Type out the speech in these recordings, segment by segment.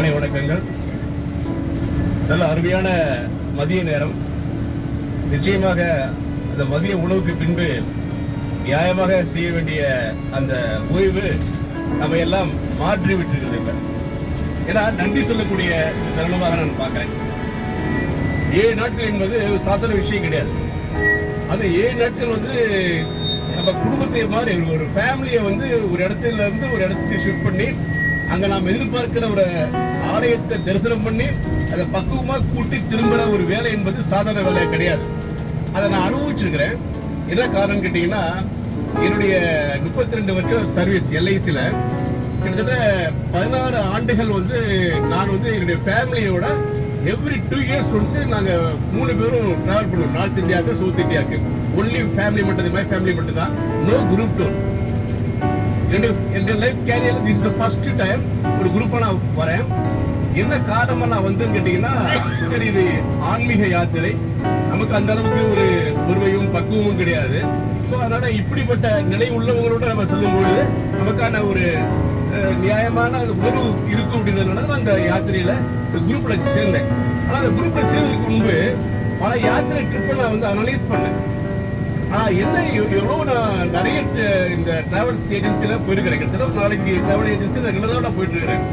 மாலை வணக்கங்கள். நல்ல அருமையான மதிய நேரம். நிச்சயமாக அந்த மதிய உணவுக்கு பின்பு நியாயமாக செய்ய வேண்டிய அந்த ஓய்வு நம்ம எல்லாம் மாற்றி விட்டிருக்கிறது இப்ப ஏன்னா நன்றி சொல்லக்கூடிய தருணமாக நான் பார்க்கிறேன். ஏழு நாட்கள் என்பது சாதாரண விஷயம் கிடையாது. அது ஏழு நாட்கள் வந்து நம்ம குடும்பத்தை மாதிரி ஒரு- ஒரு ஃபேமிலியை வந்து ஒரு இடத்துல இருந்து ஒரு இடத்துக்கு ஷிஃப்ட் பண்ணி அங்க நாம் எதிர்பார்க்கிற ஒரு ஆலயத்தை தரிசனம் பண்ணி அதை பக்குவமா கூட்டி திரும்புற ஒரு வேலை என்பது சாதாரண வேலை கிடையாது. அதை நான் அனுபவிச்சிருக்கிறேன். என்ன காரணம் கேட்டீங்கன்னா என்னுடைய முப்பத்தி ரெண்டு வருஷம் சர்வீஸ் எல்ஐசியில் கிட்டத்தட்ட பதினாறு ஆண்டுகள் வந்து நான் வந்து என்னுடைய ஃபேமிலியோட எவ்ரி டூ இயர்ஸ் ஒன்ஸ் நாங்க மூணு பேரும் டிராவல் பண்ணுவோம். நார்த் இந்தியாவுக்கு சவுத் இந்தியாவுக்கு ஒன்லி ஃபேமிலி மட்டும் மாதிரி ஃபேமிலி மட்டும் தான் நோ குரூப் டூர் என்னுடைய என்னுடைய life career is the first time ஒரு குரூப்பா நான் வரேன் என்ன காரணமா நான் வந்தேன்னு கேட்டீங்கன்னா சரி இது ஆன்மீக யாத்திரை. நமக்கு அந்த அளவுக்கு ஒரு பொறுமையும் பக்குவமும் கிடையாது. ஸோ அதனால இப்படிப்பட்ட நிலை உள்ளவங்களோட நம்ம சொல்லும்பொழுது நமக்கான ஒரு அஹ், நியாயமான உணர்வு இருக்கும் அப்படின்றதுனால அந்த யாத்திரையில குரூப்ல சேர்ந்தேன். ஆனா அந்த குரூப்ல சேர்ந்ததுக்கு முன்பு பல யாத்திரை ட்ரிப்பை நான் வந்து அனலைஸ் பண்ணேன். ஆனால் என்ன எவ்வளோ எவ்வளவு நான் நிறைய இந்த டிராவல்ஸ் ஏஜென்சில போயிருக்கிறேன் கிட்டத்தட்ட நாளைக்கு டிராவல் ஏஜென்சி ரெகுலராக நான் போயிட்டு இருக்கிறேன்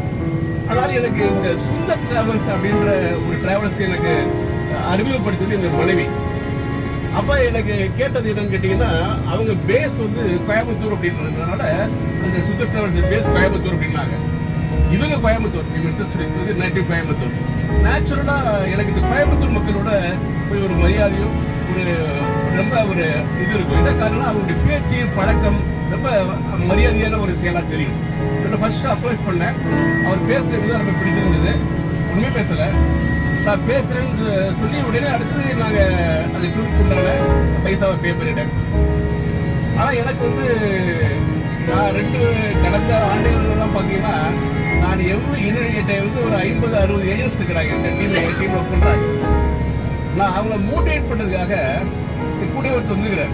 ஆனால் எனக்கு இந்த சுந்தர் டிராவல்ஸ் அப்படின்ற ஒரு டிராவல்ஸ் எனக்கு அறிமுகப்படுத்தியது இந்த மனைவி. அப்ப எனக்கு கேட்டது என்னன்னு கேட்டீங்கன்னா அவங்க பேஸ் வந்து கோயம்புத்தூர் அப்படின்றதுனால அந்த சுந்தர் டிராவல்ஸ் பேஸ் கோயம்புத்தூர் அப்படின்னாங்க. இவங்க கோயம்புத்தூர் மிஸ்ஸஸ் நேட்டிவ் கோயம்புத்தூர். நேச்சுரலா எனக்கு இந்த கோயம்புத்தூர் மக்களோட போய் ஒரு மரியாதையும் ஒரு ரொம்ப ஒரு இது இருக்கும். என்ன காரணம் அவங்களுடைய பேச்சு பழக்கம் ரொம்ப மரியாதையான ஒரு செயலா தெரியும். என்னோட ஃபர்ஸ்ட் அப்ரோச் பண்ணேன். அவர் பேசுறது ரொம்ப பிடிச்சிருந்தது. ஒண்ணுமே பேசல. நான் பேசுறேன்னு சொல்லி உடனே அடுத்தது நாங்க அது டூருக்கு உண்டான பைசாவை பே பண்ணிட்டேன். ஆனா எனக்கு வந்து நான் ரெண்டு கடந்த ஆண்டுகள்லாம் பாத்தீங்கன்னா நான் எவ்வளவு என்கிட்ட வந்து ஒரு ஐம்பது அறுபது ஏஜென்ட்ஸ் இருக்கிறாங்க. என் டீம்ல என் ஒர்க் பண்றாங்க நான் அவங்கள மோட்டிவேட் பண்ணதுக்காக என் கூட ஒருத்தர் வந்துக்கிறார்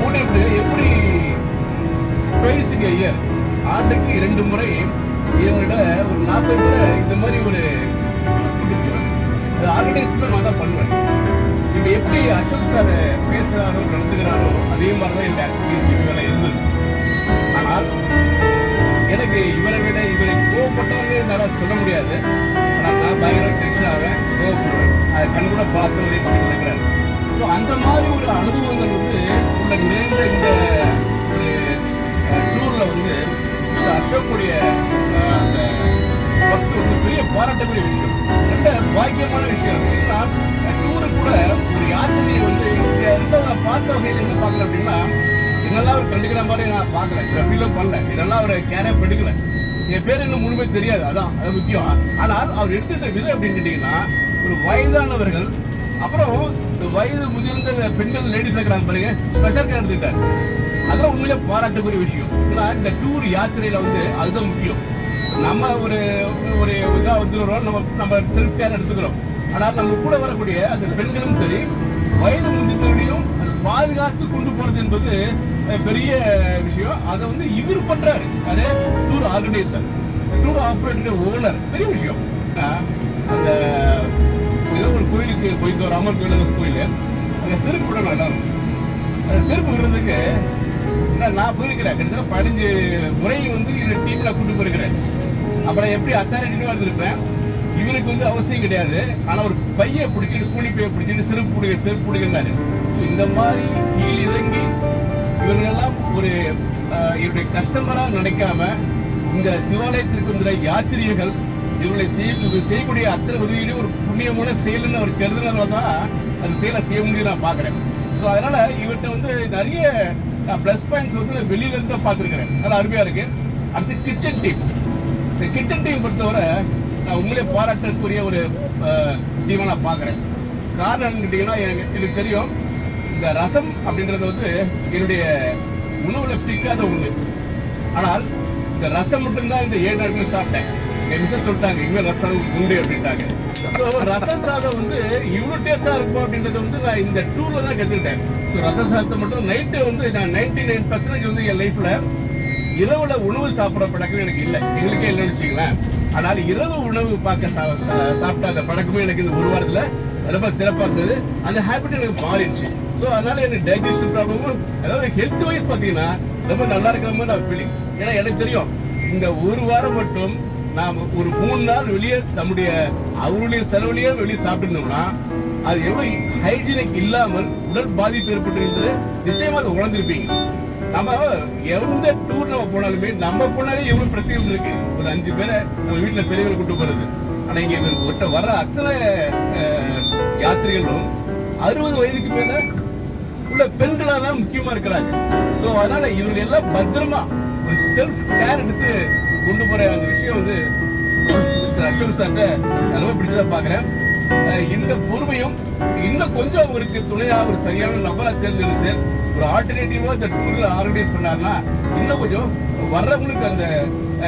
மோட்டிவேட் எப்படி பேசுங்க ஐயர் ஆண்டுக்கு இரண்டு முறை என்னோட ஒரு நாற்பது முறை இந்த மாதிரி ஒரு அது ஆர்கனைஸ்மெண்ட் நான் தான் பண்ணுவேன். இப்போ எப்படி அசோக் சார் பேசுகிறாரோ நடந்துக்கிறாரோ அதே மாதிரி தான் என் ஆக்டிவிட்டி வேலை இருந்தது ஆனால் எனக்கு இவரை விட இவரை கோவப்பட்டவங்க என்னால் சொல்ல முடியாது. ஆனால் நான் பயங்கர டென்ஷன் ஆவேன் கோவப்படுவேன். அதை கண் கூட பார்த்து பார்த்தவரே பக்கத்தில் இருக்கிறார். ஸோ அந்த மாதிரி ஒரு அனுபவங்கள் வந்து உள்ள நிறைந்த இந்த ஒரு டூர்ல வந்து இந்த அசோக்குடைய அந்த பக்தி வந்து பெரிய பாராட்டக்கூடிய விஷயம். ரெண்ட பாக்கியமான விஷயம். ஏன்னா டூரு கூட ஒரு யாத்திரையை வந்து ரெண்டாவது நான் பார்த்த வகையில் என்ன பார்க்கல அப்படின்னா இதெல்லாம் அவர் கண்டுக்கிற மாதிரி நான் பார்க்கல. இதை ஃபீலும் பண்ணல. இதெல்லாம் அவர் கேரே எடுக்கல என் பேர் இன்னும் முழுமை தெரியாது. அதான் அது முக்கியம். ஆனால் அவர் எடுத்துட்ட விதம் அப்படின்னு கேட்டீங்கன்னா ஒரு வயதானவர்கள் அப்புறம் வயது முதிர்ந்த பெண்கள் லேடிஸ் இருக்கிறாங்க பாருங்க. ஸ்பெஷல் கேர் எடுத்துக்கிட்டார். அதெல்லாம் உண்மையிலே பாராட்டக்கூடிய விஷயம். ஏன்னா இந்த டூர் யாத்திரையில வந்து அதுதான் முக்கியம். நம்ம ஒரு ஒரு இதாக வந்துடுறோம் நம்ம நம்ம செல்ஃப் கேர் எடுத்துக்கிறோம். ஆனால் நம்ம கூட வரக்கூடிய அந்த பெண்களும் சரி வயது முதிர்ந்தவர்களையும் அதை பாதுகாத்து கொண்டு போறது என்பது பெரிய விஷயம். அதை வந்து இவர் பண்றாரு. அதே tour organiser tour operator owner பெரிய விஷயம். ஆஹ், அந்த ஒரு கோயிலுக்கு போயிட்டு வர அம்மன் கோயில் ஒரு கோயில். அந்த செருப்பு விட நல்லா இருக்கும். அந்த செருப்பு விடுறதுக்கு நான் போயிருக்கிறேன். கிட்டத்தட்ட பதினஞ்சு முறை வந்து இந்த டீம்ல கூட்டு போயிருக்கிறேன். அப்புறம் எப்படி அத்தாரிட்டியும் வந்திருப்பேன் இவனுக்கு வந்து அவசியம் கிடையாது. ஆனால் ஒரு பைய பிடிச்சிட்டு கூலி பைய பிடிச்சிட்டு செருப்பு பிடிக்க செருப்பு பிடிக்கிறாரு இந்த மாதிரி கீழ் இறங்கி இவர்களெல்லாம் ஒரு என்னுடைய கஸ்டமராக நினைக்காம இந்த சிவாலயத்திற்கு வந்த யாத்திரியர்கள் இவர்களை செய்ய செய்யக்கூடிய அத்தனை உதவியிலும் ஒரு புண்ணியமான செயல்னு அவர் கருதுனால தான் அந்த செயலை செய்ய முடியும் நான் பார்க்குறேன். ஸோ அதனால் இவர்கிட்ட வந்து நிறைய ப்ளஸ் பாயிண்ட்ஸ் வந்து வெளியிலேருந்து தான் பார்த்துருக்கிறேன். அது அருமையாக இருக்குது அடுத்து கிச்சன் டீம் இந்த கிச்சன் டீம் பொறுத்தவரை நான் உங்களே பாராட்டக்கூடிய ஒரு டீமாக நான் பார்க்குறேன். காரணம் கேட்டிங்கன்னா எனக்கு எனக்கு தெரியும். இந்த ரசம் அப்படின்றது வந்து என்னுடைய உணவில் பிடிக்காத ஒன்று ஆனால் இந்த ரசம் மட்டும்தான் இந்த ஏழு நாட்கள் சாப்பிட்டேன். நிமிஷம் சொல்லிட்டாங்க இனிமேல் ரசம் உண்டு அப்படின்ட்டாங்க. ஸோ ரசம் சாதம் வந்து இவ்வளோ டேஸ்டா இருக்கும் அப்படின்றத வந்து நான் இந்த டூரில் தான் கற்றுக்கிட்டேன் ஸோ ரசம் சாதத்தை மட்டும் நைட்டு வந்து நான் நைன்டி நைன் பர்சன்டேஜ் வந்து என் லைஃப்ல இரவுல உணவு சாப்பிட பழக்கம் எனக்கு இல்லை. எங்களுக்கே இல்லைன்னு வச்சுங்களேன் ஆனால் இரவு உணவு பார்க்க சா- சா- சாப்பிட்ட அந்த பழக்கமே எனக்கு இந்த ஒரு வாரத்தில் ரொம்ப சிறப்பாக இருந்தது. அந்த ஹேபிட் எனக்கு மாறிடுச்சு. ஸோ அதனால எனக்கு டைஜஷன் ப்ராப்ளமும் அதாவது ஹெல்த் வைஸ் பார்த்தீங்கன்னா ரொம்ப நல்லா இருக்கிற மாதிரி நான் ஃபீலிங் ஏன்னா எனக்கு தெரியும் இந்த ஒரு வாரம் மட்டும் நாம் ஒரு மூணு நாள் வெளியே நம்முடைய அவருடைய செலவுலயே வெளியே சாப்பிட்டுருந்தோம்னா அது எவ்வளவு ஹைஜீனிக் இல்லாமல் உடல் பாதிப்பு ஏற்பட்டிருந்தது? நிச்சயமா அதை உணர்ந்திருப்பீங்க. நம்ம எந்த டூர் நம்ம போனாலுமே நம்ம போனாலே எவ்வளவு பிரச்சனை இருக்கு ஒரு அஞ்சு பேரை நம்ம வீட்டுல பெரியவர்கள் கூட்டு போறது. ஆனா இங்க ஒட்ட வர்ற அத்தனை யாத்திரிகளும் அறுபது வயதுக்கு மேல உள்ள பெண்களா தான் முக்கியமா இருக்கிறாங்க. ஸோ அதனால இவங்க எல்லாம் பத்திரமா ஒரு செல்ஃப் கேர் எடுத்து கொண்டு போற அந்த விஷயம் வந்து மிஸ்டர் அசோக் சார்ட்ட நான் ரொம்ப பிடிச்சதா பாக்குறேன் அஹ் இந்த பொறுமையும் இன்னும் கொஞ்சம் அவருக்கு துணையா ஒரு சரியான நபரா தேர்ந்தெடுத்து ஒரு ஆல்டர்னேட்டிவா இந்த டூர்ல ஆர்கனைஸ் பண்ணாருன்னா இன்னும் கொஞ்சம் வர்றவங்களுக்கு அந்த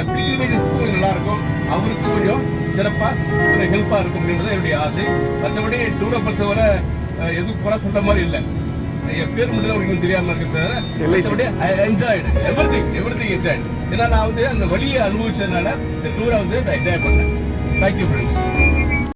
பிலிகிரிமேஜஸ் நல்லா இருக்கும் அவருக்கு கொஞ்சம் சிறப்பா கொஞ்சம் ஹெல்ப்பா இருக்கும் அப்படின்றது என்னுடைய ஆசை. மற்றபடி டூரை பொறுத்தவரை எதுவும் குறை சொல்ற மாதிரி இல்லை. என் பேர் மட்டும் தான் உங்களுக்கு தெரியாம இருக்கு தவிர மற்றபடி enjoyed everything everything enjoyed ஏன்னா நான் வந்து அந்த வழியை அனுபவிச்சதுனால இந்த டூரை வந்து என்ஜாய் பண்ணேன். Thank you friends